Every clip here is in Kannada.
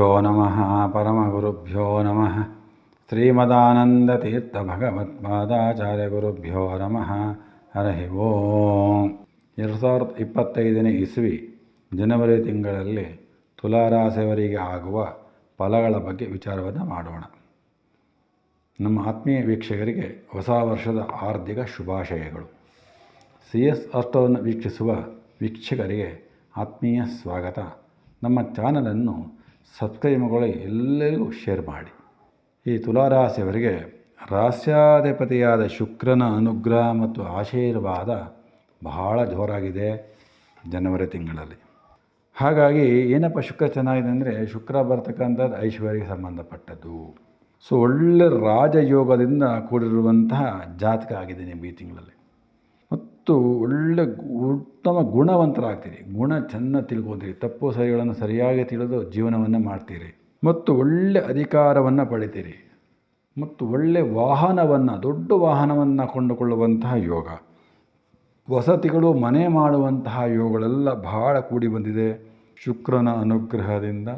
ಗುರುಭ್ಯೋ ನಮಃ ಪರಮಗುರುಭ್ಯೋ ನಮಃ ಶ್ರೀಮದಾನಂದತೀರ್ಥಭಗವತ್ಪಾದಾಚಾರ್ಯ ಗುರುಭ್ಯೋ ನಮಃ ಹರಹಿ ಓಂ ಎರಡು ಸಾವಿರದ ಇಪ್ಪತ್ತೈದನೇ ಇಸ್ವಿ, ಜನವರಿ ತಿಂಗಳಲ್ಲಿ ತುಲಾರಾಸೆವರಿಗೆ ಆಗುವ ಫಲಗಳ ಬಗ್ಗೆ ವಿಚಾರವನ್ನು ಮಾಡೋಣ. ನಮ್ಮ ಆತ್ಮೀಯ ವೀಕ್ಷಕರಿಗೆ ಹೊಸ ವರ್ಷದ ಆರ್ಥಿಕ ಶುಭಾಶಯಗಳು. ಸಿ ಎಸ್ ಅಷ್ಟವನ್ನು ವೀಕ್ಷಿಸುವ ವೀಕ್ಷಕರಿಗೆ ಆತ್ಮೀಯ ಸ್ವಾಗತ. ನಮ್ಮ ಚಾನಲನ್ನು ಮಾಡಿ ಎಲ್ಲರಿಗೂ ಶೇರ್ ಮಾಡಿ. ಈ ತುಲಾರಾಶಿಯವರಿಗೆ ರಾಸ್ಯಾಧಿಪತಿಯಾದ ಶುಕ್ರನ ಅನುಗ್ರಹ ಮತ್ತು ಆಶೀರ್ವಾದ ಬಹಳ ಜೋರಾಗಿದೆ ಜನವರಿ ತಿಂಗಳಲ್ಲಿ. ಹಾಗಾಗಿ ಏನಪ್ಪ ಶುಕ್ರ ಚೆನ್ನಾಗಿದೆ ಅಂದರೆ ಶುಕ್ರ ಬರ್ತಕ್ಕಂಥದ್ದು ಐಶ್ವರ್ಯಕ್ಕೆ ಸಂಬಂಧಪಟ್ಟದ್ದು. ಸೊ ಒಳ್ಳೆ ರಾಜಯೋಗದಿಂದ ಕೂಡಿರುವಂತಹ ಜಾತಕ ಆಗಿದೆ ನಿಮಗೆ ಈ ತಿಂಗಳಲ್ಲಿ. ಮತ್ತು ಒಳ್ಳೆ ಉತ್ತಮ ಗುಣವಂತರಾಗ್ತೀರಿ. ಗುಣ ಚೆನ್ನಾಗಿ ತಿಳ್ಕೊತೀರಿ. ತಪ್ಪು ಸರಿಗಳನ್ನು ಸರಿಯಾಗಿ ತಿಳಿದು ಜೀವನವನ್ನು ಮಾಡ್ತೀರಿ. ಮತ್ತು ಒಳ್ಳೆ ಅಧಿಕಾರವನ್ನು ಪಡಿತೀರಿ. ಮತ್ತು ಒಳ್ಳೆ ವಾಹನವನ್ನು, ದೊಡ್ಡ ವಾಹನವನ್ನು ಕೊಂಡುಕೊಳ್ಳುವಂತಹ ಯೋಗ. ವಸತಿಗಳು, ಮನೆ ಮಾಡುವಂತಹ ಯೋಗಗಳೆಲ್ಲ ಬಹಳ ಕೂಡಿ ಬಂದಿದೆ. ಶುಕ್ರನ ಅನುಗ್ರಹದಿಂದ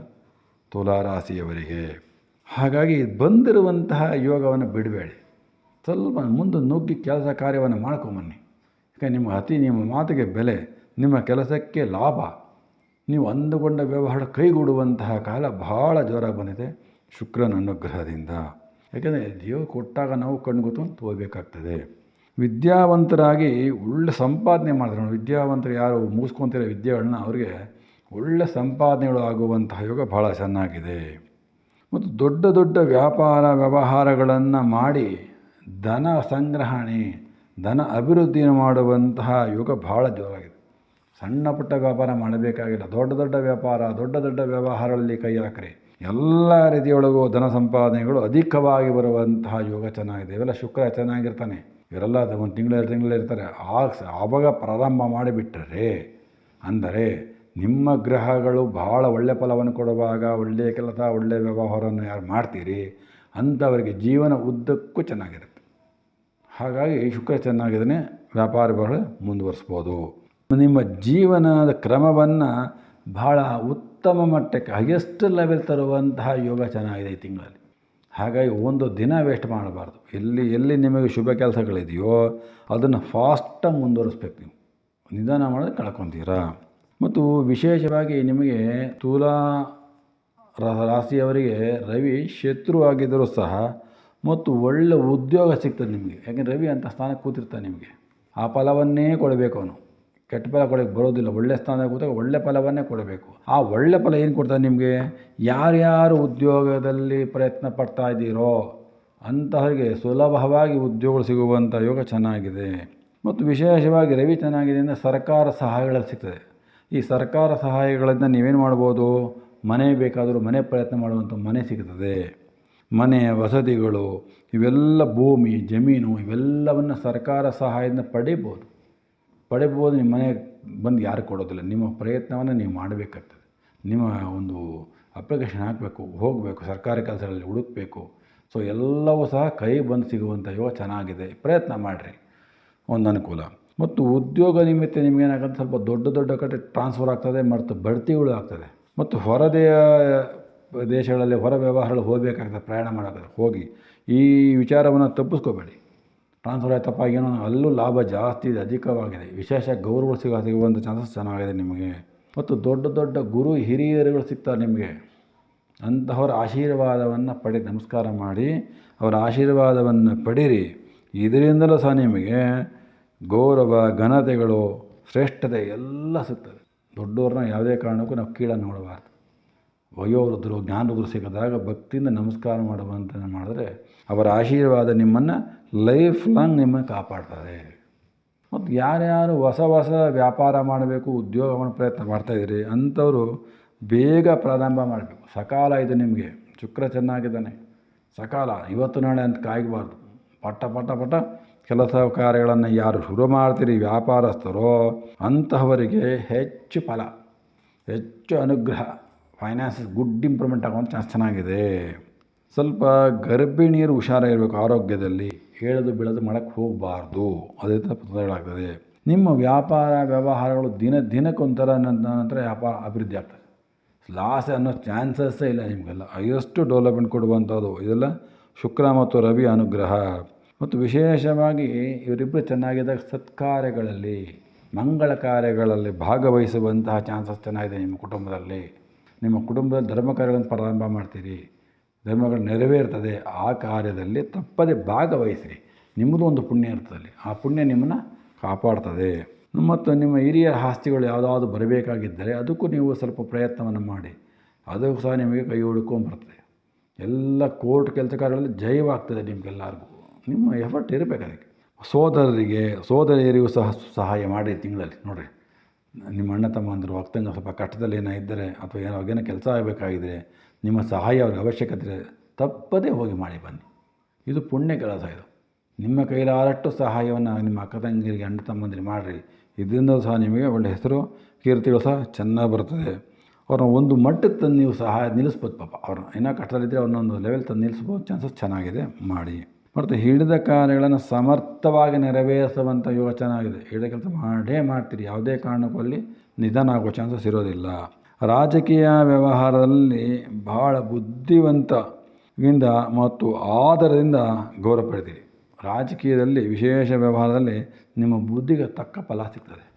ತುಲಾರಾಶಿಯವರಿಗೆ. ಹಾಗಾಗಿ ಬಂದಿರುವಂತಹ ಯೋಗವನ್ನು ಬಿಡಬೇಡಿ. ಸ್ವಲ್ಪ ಮುಂದೆ ನುಗ್ಗಿ ಕೆಲಸ ಕಾರ್ಯವನ್ನು ಮಾಡ್ಕೊಂಬನ್ನಿ. ನಿಮ್ಮ ಅತಿ ನಿಮ್ಮ ಮಾತಿಗೆ ಬೆಲೆ, ನಿಮ್ಮ ಕೆಲಸಕ್ಕೆ ಲಾಭ. ನೀವು ಅಂದುಕೊಂಡ ವ್ಯವಹಾರ ಕೈಗೂಡುವಂತಹ ಕಾಲ ಬಹಳ ಜೋರಾಗಿ ಬಂದಿದೆ. ಶುಕ್ರನ ಅನುಗ್ರಹದಿಂದ. ಯಾಕೆಂದರೆ ದೇವರು ಕೊಟ್ಟಾಗ ನಾವು ಕಣ್ಗೊತ್ತು ತಗೋಬೇಕಾಗ್ತದೆ ವಿದ್ಯಾವಂತರಾಗಿ ಒಳ್ಳೆ ಸಂಪಾದನೆ ಮಾಡಿದ್ರು ವಿದ್ಯಾವಂತರು ಯಾರು ಮುಗಿಸ್ಕೊತಿರೋ ವಿದ್ಯೆಗಳನ್ನ ಅವರಿಗೆ ಒಳ್ಳೆ ಸಂಪಾದನೆಗಳು ಆಗುವಂತಹ ಯೋಗ ಭಾಳ ಚೆನ್ನಾಗಿದೆ. ಮತ್ತು ದೊಡ್ಡ ದೊಡ್ಡ ವ್ಯಾಪಾರ ವ್ಯವಹಾರಗಳನ್ನು ಮಾಡಿ ಧನ ಸಂಗ್ರಹಣೆ ಧನ ಅಭಿವೃದ್ಧಿಯನ್ನು ಮಾಡುವಂತಹ ಯುಗ ಭಾಳ ಜೋರಾಗಿದೆ. ಸಣ್ಣ ಪುಟ್ಟ ವ್ಯಾಪಾರ ಮಾಡಬೇಕಾಗಿಲ್ಲ. ದೊಡ್ಡ ದೊಡ್ಡ ವ್ಯಾಪಾರ, ದೊಡ್ಡ ದೊಡ್ಡ ವ್ಯವಹಾರಗಳಲ್ಲಿ ಕೈ ಹಾಕ್ರಿ. ಎಲ್ಲ ರೀತಿಯೊಳಗೂ ಧನ ಸಂಪಾದನೆಗಳು ಅಧಿಕವಾಗಿ ಬರುವಂತಹ ಯೋಗ ಚೆನ್ನಾಗಿದೆ. ಇವೆಲ್ಲ ಶುಕ್ರ ಚೆನ್ನಾಗಿರ್ತಾನೆ. ಇವರೆಲ್ಲ ಒಂದು ತಿಂಗಳು ಎರಡು ತಿಂಗಳು ಇರ್ತಾರೆ. ಆಗ ಆವಾಗ ಪ್ರಾರಂಭ ಮಾಡಿಬಿಟ್ಟರೆ ಅಂದರೆ ನಿಮ್ಮ ಗ್ರಹಗಳು ಭಾಳ ಒಳ್ಳೆಯ ಫಲವನ್ನು ಕೊಡುವಾಗ ಒಳ್ಳೆಯ ಕೆಲಸ ಒಳ್ಳೆಯ ವ್ಯವಹಾರವನ್ನು ಯಾರು ಮಾಡ್ತೀರಿ, ಅಂಥವರಿಗೆ ಜೀವನ ಉದ್ದಕ್ಕೂ ಚೆನ್ನಾಗಿರುತ್ತೆ. ಹಾಗಾಗಿ ಶುಕ್ರ ಚೆನ್ನಾಗಿದ್ದಾನೆ ಬಹಳ ಮುಂದುವರಿಸ್ಬೋದು. ನಿಮ್ಮ ಜೀವನದ ಕ್ರಮವನ್ನು ಬಹಳ ಉತ್ತಮ ಮಟ್ಟಕ್ಕೆ ಹೈಯೆಸ್ಟ್ ಲೆವೆಲ್ ತರುವಂತಹ ಯೋಗ ಚೆನ್ನಾಗಿದೆ ಈ ತಿಂಗಳಲ್ಲಿ. ಹಾಗಾಗಿ ಒಂದು ದಿನ ವೇಸ್ಟ್ ಮಾಡಬಾರ್ದು. ಎಲ್ಲಿ ಎಲ್ಲಿ ನಿಮಗೆ ಶುಭ ಕೆಲಸಗಳಿದೆಯೋ ಅದನ್ನು ಫಾಸ್ಟಾಗಿ ಮುಂದುವರಿಸ್ಬೇಕು ನೀವು. ನಿಧಾನ ಮಾಡೋದು ಕಳ್ಕೊತೀರಾ? ಮತ್ತು ವಿಶೇಷವಾಗಿ ನಿಮಗೆ ತುಲಾ ರಾಶಿಯವರಿಗೆ ರವಿ ಶತ್ರು ಆಗಿದ್ದರೂ ಸಹ ಮತ್ತು ಒಳ್ಳೆ ಉದ್ಯೋಗ ಸಿಗ್ತದೆ ನಿಮಗೆ. ಯಾಕೆಂದರೆ ರವಿ ಅಂತ ಸ್ಥಾನಕ್ಕೆ ಕೂತಿರ್ತಾನೆ ನಿಮಗೆ. ಆ ಫಲವನ್ನೇ ಕೊಡಬೇಕು ಅವನು. ಕೆಟ್ಟ ಫಲ ಕೊಡೋಕ್ಕೆ ಬರೋದಿಲ್ಲ. ಒಳ್ಳೆ ಸ್ಥಾನದಾಗ ಕೂತಾಗ ಒಳ್ಳೆ ಫಲವನ್ನೇ ಕೊಡಬೇಕು. ಆ ಒಳ್ಳೆ ಫಲ ಏನು ಕೊಡ್ತಾನೆ ನಿಮಗೆ? ಯಾರ್ಯಾರು ಉದ್ಯೋಗದಲ್ಲಿ ಪ್ರಯತ್ನ ಪಡ್ತಾ ಇದ್ದೀರೋ ಅಂತಹವರಿಗೆ ಸುಲಭವಾಗಿ ಉದ್ಯೋಗಗಳು ಸಿಗುವಂಥ ಯೋಗ ಚೆನ್ನಾಗಿದೆ. ಮತ್ತು ವಿಶೇಷವಾಗಿ ರವಿ ಚೆನ್ನಾಗಿದೆ ಅಂದರೆ ಸರ್ಕಾರ ಸಹಾಯಗಳಲ್ಲಿ ಸಿಗ್ತದೆ. ಈ ಸರ್ಕಾರ ಸಹಾಯಗಳಿಂದ ನೀವೇನು ಮಾಡ್ಬೋದು? ಮನೆ ಬೇಕಾದರೂ ಮನೆ ಪ್ರಯತ್ನ ಮಾಡುವಂಥ ಮನೆ ಸಿಗ್ತದೆ. ಮನೆ, ವಸತಿಗಳು, ಇವೆಲ್ಲ ಭೂಮಿ, ಜಮೀನು, ಇವೆಲ್ಲವನ್ನು ಸರ್ಕಾರ ಸಹಾಯದಿಂದ ಪಡಿಬೋದು. ಪಡಿಬೋದು, ನಿಮ್ಮ ಮನೆ ಬಂದು ಯಾರು ಕೊಡೋದಿಲ್ಲ. ನಿಮ್ಮ ಪ್ರಯತ್ನವನ್ನು ನೀವು ಮಾಡಬೇಕಾಗ್ತದೆ. ನಿಮ್ಮ ಒಂದು ಅಪ್ಲಿಕೇಶನ್ ಹಾಕಬೇಕು, ಹೋಗಬೇಕು, ಸರ್ಕಾರಿ ಕೆಲಸಗಳಲ್ಲಿ ಹುಡುಕಬೇಕು. ಸೊ ಎಲ್ಲವೂ ಸಹ ಕೈ ಬಂದು ಸಿಗುವಂಥ ಯೋಗ ಚೆನ್ನಾಗಿದೆ. ಪ್ರಯತ್ನ ಮಾಡಿರಿ. ಒಂದು ಅನುಕೂಲ. ಮತ್ತು ಉದ್ಯೋಗ ನಿಮಿತ್ತ ನಿಮಗೇನಾಗುತ್ತೆ, ಸ್ವಲ್ಪ ದೊಡ್ಡ ದೊಡ್ಡ ಕಡೆ ಟ್ರಾನ್ಸ್ಫರ್ ಆಗ್ತದೆ ಮತ್ತು ಬಡ್ತಿಗಳು ಆಗ್ತದೆ. ಮತ್ತು ಹೊರದೇ ದೇಶಗಳಲ್ಲಿ ಹೊರ ವ್ಯವಹಾರಗಳು ಹೋಗಬೇಕಾಗ್ತದೆ, ಪ್ರಯಾಣ ಮಾಡೋಕ್ಕೆ ಹೋಗಿ, ಈ ವಿಚಾರವನ್ನು ತಪ್ಪಿಸ್ಕೋಬೇಡಿ. ಟ್ರಾನ್ಸ್ಫರ್ ಆಯ್ತಪ್ಪ, ಏನೋ ಅಲ್ಲೂ ಲಾಭ ಜಾಸ್ತಿ ಇದೆ, ಅಧಿಕವಾಗಿದೆ. ವಿಶೇಷ ಗೌರವ ಸಿಗೋ ಸಿಗುವಂಥ ಚಾನ್ಸಸ್ ಚೆನ್ನಾಗಿದೆ ನಿಮಗೆ. ಮತ್ತು ದೊಡ್ಡ ದೊಡ್ಡ ಗುರು ಹಿರಿಯರುಗಳು ಸಿಗ್ತಾರೆ ನಿಮಗೆ. ಅಂತಹವರ ಆಶೀರ್ವಾದವನ್ನು ಪಡೆ, ನಮಸ್ಕಾರ ಮಾಡಿ, ಅವರ ಆಶೀರ್ವಾದವನ್ನು ಪಡೀರಿ. ಇದರಿಂದಲೂ ಸಹ ನಿಮಗೆ ಗೌರವ, ಘನತೆಗಳು, ಶ್ರೇಷ್ಠತೆ ಎಲ್ಲ ಸಿಗ್ತದೆ. ದೊಡ್ಡವ್ರನ್ನ ಯಾವುದೇ ಕಾರಣಕ್ಕೂ ನಾವು ಕೀಳನ್ನು ನೋಡಬಾರ್ದು. ವಯೋವೃದ್ಧರು, ಜ್ಞಾನವೃದ್ಧರು ಸಿಗದಾಗ ಭಕ್ತಿಯಿಂದ ನಮಸ್ಕಾರ ಮಾಡುವಂತ ಮಾಡಿದ್ರೆ ಅವರ ಆಶೀರ್ವಾದ ನಿಮ್ಮನ್ನು ಲೈಫ್ ಲಾಂಗ್ ನಿಮ್ಮನ್ನು ಕಾಪಾಡ್ತಾರೆ ಮತ್ತು ಯಾರ್ಯಾರು ಹೊಸ ಹೊಸ ವ್ಯಾಪಾರ ಮಾಡಬೇಕು ಉದ್ಯೋಗವನ್ನು ಪ್ರಯತ್ನ ಮಾಡ್ತಾಯಿದ್ದೀರಿ ಅಂಥವರು ಬೇಗ ಪ್ರಾರಂಭ ಮಾಡಬೇಕು. ಸಕಾಲ ಇದೆ ನಿಮಗೆ. ಶುಕ್ರ ಚೆನ್ನಾಗಿದ್ದಾನೆ. ಸಕಾಲ ಇವತ್ತು ನಾಳೆ ಅಂತ ಕಾಯಬಾರ್ದು. ಪಟ್ಟ ಪಟ್ಟ ಪಟ್ಟ ಕೆಲಸ ಕಾರ್ಯಗಳನ್ನು ಯಾರು ಶುರು ಮಾಡ್ತೀರಿ, ವ್ಯಾಪಾರಸ್ಥರೋ ಅಂತಹವರಿಗೆ ಹೆಚ್ಚು ಫಲ, ಹೆಚ್ಚು ಅನುಗ್ರಹ. ಫೈನಾನ್ಸಸ್ ಗುಡ್ ಇಂಪ್ರೂವ್ಮೆಂಟ್ ಆಗುವಂಥ ಚಾನ್ಸ್ ಚೆನ್ನಾಗಿದೆ. ಸ್ವಲ್ಪ ಗರ್ಭಿಣಿಯರು ಹುಷಾರಾಗಿರಬೇಕು ಆರೋಗ್ಯದಲ್ಲಿ. ಹೇಳೋದು ಬೀಳೋದು ಮಾಡೋಕ್ಕೆ ಹೋಗಬಾರ್ದು. ಅದರಿಂದ ತೊಂದರೆಗಳಾಗ್ತದೆ ನಿಮ್ಮ ವ್ಯಾಪಾರ, ವ್ಯವಹಾರಗಳು ದಿನ, ದಿನಕ್ಕೊಂಥರ ನಂತರ ವ್ಯಾಪಾರ ಅಭಿವೃದ್ಧಿ ಆಗ್ತದೆ. ಲಾಸ್ ಅನ್ನೋ ಚಾನ್ಸಸ್ಸೇ ಇಲ್ಲ ನಿಮಗೆಲ್ಲ. ಎಷ್ಟು ಡೆವಲಪ್ಮೆಂಟ್ ಕೊಡುವಂಥದ್ದು. ಇದೆಲ್ಲ ಶುಕ್ರ ಮತ್ತು ರವಿ ಅನುಗ್ರಹ. ಮತ್ತು ವಿಶೇಷವಾಗಿ ಇವರಿಬ್ಬರು ಚೆನ್ನಾಗಿದ್ದಾಗ ಸತ್ಕಾರ್ಯಗಳಲ್ಲಿ, ಮಂಗಳ ಕಾರ್ಯಗಳಲ್ಲಿ ಭಾಗವಹಿಸುವಂತಹ ಚಾನ್ಸಸ್ ಚೆನ್ನಾಗಿದೆ ನಿಮ್ಮ ಕುಟುಂಬದಲ್ಲಿ. ನಿಮ್ಮ ಕುಟುಂಬದ ಧರ್ಮ ಕಾರ್ಯಗಳನ್ನು ಪ್ರಾರಂಭ ಮಾಡ್ತೀರಿ, ಧರ್ಮಗಳು ನೆರವೇರ್ತದೆ ಆ ಕಾರ್ಯದಲ್ಲಿ ತಪ್ಪದೆ ಭಾಗವಹಿಸಿರಿ. ನಿಮ್ಮದು ಒಂದು ಪುಣ್ಯ ಇರ್ತದಲ್ಲಿ ಆ ಪುಣ್ಯ ನಿಮ್ಮನ್ನು ಕಾಪಾಡ್ತದೆ. ಮತ್ತು ನಿಮ್ಮ ಹಿರಿಯ ಆಸ್ತಿಗಳು ಯಾವುದಾದ್ರು ಬರಬೇಕಾಗಿದ್ದರೆ ಅದಕ್ಕೂ ನೀವು ಸ್ವಲ್ಪ ಪ್ರಯತ್ನವನ್ನು ಮಾಡಿ ಅದಕ್ಕೂ ಸಹ ನಿಮಗೆ ಕೈ ಹುಡ್ಕೊಂಬರ್ತದೆ ಎಲ್ಲ ಕೋರ್ಟ್ ಕೆಲಸ ಕಾರ್ಯಗಳಲ್ಲಿ ಜಯವಾಗ್ತದೆ ನಿಮಗೆಲ್ಲರಿಗೂ. ನಿಮ್ಮ ಎಫರ್ಟ್ ಇರಬೇಕು ಅದಕ್ಕೆ. ಸೋದರರಿಗೆ, ಸೋದರಿಯರಿಗೂ ಸಹ ಸಹಾಯ ಮಾಡಿ ತಿಂಗಳಲ್ಲಿ, ನೋಡಿರಿ. ನಿಮ್ಮ ಅಣ್ಣ ತಮ್ಮಂದರು ಹೋಗ್ತಂಗೆ ಸ್ವಲ್ಪ ಕಷ್ಟದಲ್ಲಿ ಏನೋ ಇದ್ದರೆ ಅಥವಾ ಏನೋ ಏನೋ ಕೆಲಸ ಆಗಬೇಕಾಗಿದ್ರೆ ನಿಮ್ಮ ಸಹಾಯ ಅವ್ರಿಗೆ ಅವಶ್ಯಕತೆ ತಪ್ಪದೇ ಹೋಗಿ ಮಾಡಿ ಬನ್ನಿ. ಇದು ಪುಣ್ಯ ಕೆಲಸ ಇದು. ನಿಮ್ಮ ಕೈಲಾದಷ್ಟು ಸಹಾಯವನ್ನು ನಿಮ್ಮ ಅಕ್ಕ ತಂಗಿರಿಗೆ ಅಣ್ಣ ತಮ್ಮಂದಿರಿಗೆ ಮಾಡಿರಿ. ಇದರಿಂದ ಸಹ ನಿಮಗೆ ಒಳ್ಳೆ ಹೆಸರು, ಕೀರ್ತಿಗಳು ಸಹ ಚೆನ್ನಾಗಿ ಬರ್ತದೆ ಅವ್ರನ್ನ ಒಂದು ಮಟ್ಟಕ್ಕೆ ತಂದು ನೀವು ಸಹಾಯ ನಿಲ್ಲಿಸ್ಬೋದು ಪಾಪ. ಅವ್ರನ್ನ ಏನೋ ಕಷ್ಟದಲ್ಲಿದ್ದರೆ ಅವ್ರನ್ನೊಂದು ಲೆವೆಲ್ ತಂದು ನಿಲ್ಲಿಸ್ಬೋದು. ಚಾನ್ಸಸ್ ಚೆನ್ನಾಗಿದೆ. ಮಾಡಿ. ಮತ್ತು ಹಿಡಿದ ಕಾರ್ಯಗಳನ್ನು ಸಮರ್ಥವಾಗಿ ನೆರವೇರಿಸುವಂಥ ಯೋಗ ಚೆನ್ನಾಗಿದೆ. ಹಿಡಿದ ಕೆಲಸ ಮಾಡೇ ಮಾಡ್ತೀರಿ. ಯಾವುದೇ ಕಾರಣಕ್ಕೂ ಅಲ್ಲಿ ನಿಧಾನ ಆಗೋ ಚಾನ್ಸಸ್ ಇರೋದಿಲ್ಲ. ರಾಜಕೀಯ ವ್ಯವಹಾರದಲ್ಲಿ ಬಹಳ ಬುದ್ಧಿವಂತದಿಂದ ಮತ್ತು ಆದರದಿಂದ ಗೌರವ ಪಡೆದಿರಿ. ರಾಜಕೀಯದಲ್ಲಿ, ವಿಶೇಷ ವ್ಯವಹಾರದಲ್ಲಿ ನಿಮ್ಮ ಬುದ್ಧಿಗೆ ತಕ್ಕ ಫಲ ಸಿಗ್ತದೆ.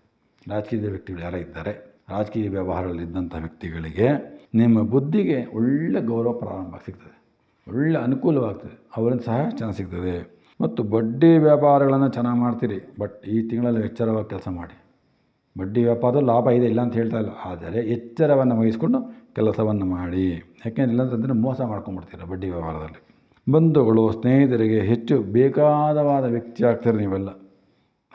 ರಾಜಕೀಯದ ವ್ಯಕ್ತಿಗಳು ಯಾರೇ ಇದ್ದಾರೆ, ರಾಜಕೀಯ ವ್ಯವಹಾರದಲ್ಲಿದ್ದಂಥ ವ್ಯಕ್ತಿಗಳಿಗೆ ನಿಮ್ಮ ಬುದ್ಧಿಗೆ ಒಳ್ಳೆ ಗೌರವ ಪ್ರಾರಂಭ ಸಿಗ್ತದೆ. ಒಳ್ಳೆ ಅನುಕೂಲವಾಗ್ತದೆ. ಅವರನ್ನು ಸಹ ಚೆನ್ನಾಗಿ ಸಿಗ್ತದೆ. ಮತ್ತು ಬಡ್ಡಿ ವ್ಯಾಪಾರಗಳನ್ನು ಚೆನ್ನಾಗಿ ಮಾಡ್ತೀರಿ. ಬಟ್ ಈ ತಿಂಗಳಲ್ಲಿ ಎಚ್ಚರವಾಗಿ ಕೆಲಸ ಮಾಡಿ. ಬಡ್ಡಿ ವ್ಯಾಪಾರದ ಲಾಭ ಇದೆ, ಇಲ್ಲ ಅಂತ ಹೇಳ್ತಾ ಇಲ್ಲ. ಆದರೆ ಎಚ್ಚರವನ್ನು ವಹಿಸ್ಕೊಂಡು ಕೆಲಸವನ್ನು ಮಾಡಿ. ಯಾಕೆಂದ್ರೆ ಇಲ್ಲಾಂತಂದರೆ ಮೋಸ ಮಾಡ್ಕೊಂಡ್ಬಿಡ್ತೀರ ಬಡ್ಡಿ ವ್ಯವಹಾರದಲ್ಲಿ. ಬಂಧುಗಳು, ಸ್ನೇಹಿತರಿಗೆ ಹೆಚ್ಚು ಬೇಕಾದವಾದ ವ್ಯಕ್ತಿ ಆಗ್ತಾರೆ ನೀವೆಲ್ಲ.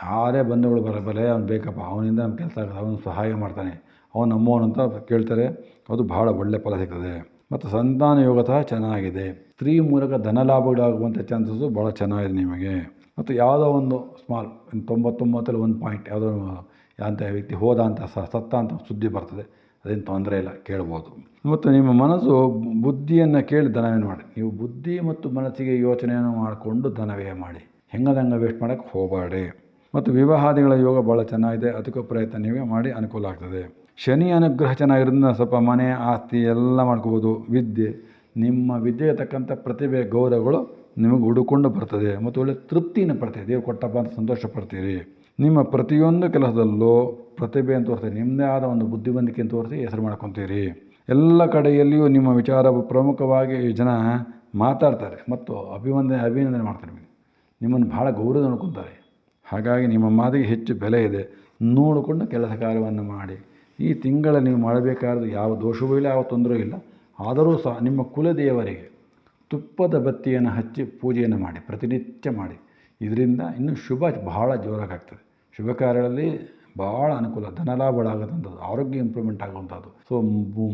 ಯಾರೇ ಬಂಧುಗಳು ಬರಬಲ್ಲೇ ಬರೇ, ಅವ್ನು ಬೇಕಪ್ಪ, ಅವನಿಂದ ನಮ್ಮ ಕೆಲಸ ಆಗುತ್ತೆ ಅವನು ಸಹಾಯ ಮಾಡ್ತಾನೆ. ಅವನು ನಮ್ಮವನು ಅಂತ ಕೇಳ್ತಾರೆ. ಅದು ಭಾಳ ಒಳ್ಳೆ ಫಲ ಸಿಗ್ತದೆ. ಮತ್ತು ಸಂತಾನ ಯೋಗ ಸಹ ಚೆನ್ನಾಗಿದೆ. ಸ್ತ್ರೀ ಮೂಲಕ ಧನ ಲಾಭಗಳಾಗುವಂಥ ಚಾನ್ಸಸ್ಸು ಭಾಳ ಚೆನ್ನಾಗಿದೆ ನಿಮಗೆ. ಮತ್ತು ಯಾವುದೋ ಒಂದು ಸ್ಮಾಲ್ ತೊಂಬತ್ತೊಂಬತ್ತಲ್ಲಿ ಒಂದು ಪಾಯಿಂಟ್ ಯಾವುದೋ ಅಂತ ವ್ಯಕ್ತಿ ಹೋದ ಅಂತ ಸ ಸತ್ತ ಅಂತ ಸುದ್ದಿ ಬರ್ತದೆ. ಅದೇನು ತೊಂದರೆ ಇಲ್ಲ, ಕೇಳ್ಬೋದು. ಮತ್ತು ನಿಮ್ಮ ಮನಸ್ಸು ಬುದ್ಧಿಯನ್ನು ಕೇಳಿ ಧನವೇ ಮಾಡಿ. ನೀವು ಬುದ್ಧಿ ಮತ್ತು ಮನಸ್ಸಿಗೆ ಯೋಚನೆಯನ್ನು ಮಾಡಿಕೊಂಡು ಧನವೇ ಮಾಡಿ. ಹೆಂಗದಂಗೆ ವೇಸ್ಟ್ ಮಾಡೋಕ್ಕೆ ಹೋಗಬೇಡಿ. ಮತ್ತು ವಿವಾಹಾದಿಗಳ ಯೋಗ ಭಾಳ ಚೆನ್ನಾಗಿದೆ. ಅದಕ್ಕೂ ಪ್ರಯತ್ನ ನೀವೇ ಮಾಡಿ, ಅನುಕೂಲ ಆಗ್ತದೆ. ಶನಿ ಅನುಗ್ರಹ ಚೆನ್ನಾಗಿರೋದ್ರಿಂದ ಸ್ವಲ್ಪ ಮನೆ, ಆಸ್ತಿ ಎಲ್ಲ ಮಾಡ್ಕೋಬೋದು. ವಿದ್ಯೆ, ನಿಮ್ಮ ವಿದ್ಯೆಗೆ ತಕ್ಕಂಥ ಪ್ರತಿಭೆ, ಗೌರವಗಳು ನಿಮಗೆ ಹುಡುಕೊಂಡು ಬರ್ತದೆ ಮತ್ತು ಒಳ್ಳೆ ತೃಪ್ತಿನ ಪಡ್ತೀರಿ ದೇವ್ರು ಕೊಟ್ಟಪ್ಪ ಅಂತ ಸಂತೋಷ ಪಡ್ತೀರಿ. ನಿಮ್ಮ ಪ್ರತಿಯೊಂದು ಕೆಲಸದಲ್ಲೂ ಪ್ರತಿಭೆ ಅಂತ ತೋರಿಸ್ತೀರಿ. ನಿಮ್ಮದೇ ಆದ ಒಂದು ಬುದ್ಧಿವಂತಿಕೆ ಅಂತ ತೋರಿಸಿ ಹೆಸರು ಮಾಡ್ಕೊತೀರಿ. ಎಲ್ಲ ಕಡೆಯಲ್ಲಿಯೂ ನಿಮ್ಮ ವಿಚಾರ ಪ್ರಮುಖವಾಗಿ ಜನ ಮಾತಾಡ್ತಾರೆ ಮತ್ತು ಅಭಿವಂದನೆ, ಅಭಿನಂದನೆ ಮಾಡ್ತಾರೆ ನಿಮಗೆ. ನಿಮ್ಮನ್ನು ಭಾಳ ಗೌರವ ನೋಡ್ಕೊತಾರೆ. ಹಾಗಾಗಿ ನಿಮ್ಮ ಮಾತಿಗೆ ಹೆಚ್ಚು ಬೆಲೆ ಇದೆ. ನೋಡಿಕೊಂಡು ಕೆಲಸ ಕಾರ್ಯವನ್ನು ಮಾಡಿ. ಈ ತಿಂಗಳ ನೀವು ಮಾಡಬೇಕಾದ್ರೆ ಯಾವ ದೋಷವೂ ಇಲ್ಲ, ಯಾವ ತೊಂದರೆಯೂ ಇಲ್ಲ. ಆದರೂ ಸಹ ನಿಮ್ಮ ಕುಲದೇವರಿಗೆ ತುಪ್ಪದ ಬತ್ತಿಯನ್ನು ಹಚ್ಚಿ ಪೂಜೆಯನ್ನು ಮಾಡಿ, ಪ್ರತಿನಿತ್ಯ ಮಾಡಿ. ಇದರಿಂದ ಇನ್ನೂ ಶುಭ ಬಹಳ ಜೋರಾಗಾಗ್ತದೆ. ಶುಭ ಕಾರ್ಯಗಳಲ್ಲಿ ಭಾಳ ಅನುಕೂಲ ಧನಲಾಭಗಳಾಗೋದಂಥದ್ದು ಆರೋಗ್ಯ ಇಂಪ್ರೂವ್ಮೆಂಟ್ ಆಗುವಂಥದ್ದು. ಸೊ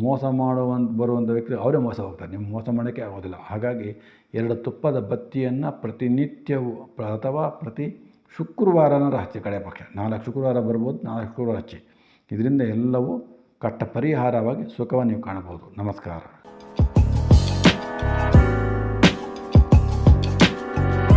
ಮೋಸ ಮಾಡುವಂಥ ಬರುವಂಥ ವ್ಯಕ್ತಿ ಅವರೇ ಮೋಸ ಹೋಗ್ತಾರೆ. ನಿಮ್ಮ ಮೋಸ ಮಾಡೋಕ್ಕೆ ಆಗೋದಿಲ್ಲ. ಹಾಗಾಗಿ ಎರಡು ತುಪ್ಪದ ಬತ್ತಿಯನ್ನು ಪ್ರತಿನಿತ್ಯವು ಪ್ರ- ಅಥವಾ ಪ್ರತಿ ಶುಕ್ರವಾರನಾದ್ರೂ ಹಚ್ಚಿ ಕಡೆ ಪಕ್ಷ. ನಾಲ್ಕು ಶುಕ್ರವಾರ ಬರ್ಬೋದು, ನಾಲ್ಕು ಶುಕ್ರವಾರ ಹಚ್ಚಿ. ಇದರಿಂದ ಎಲ್ಲವೂ ಕಟ್ಟ ಪರಿಹಾರವಾಗಿ ಸುಖವನ್ನು ನೀವು ಕಾಣಬಹುದು. ನಮಸ್ಕಾರ.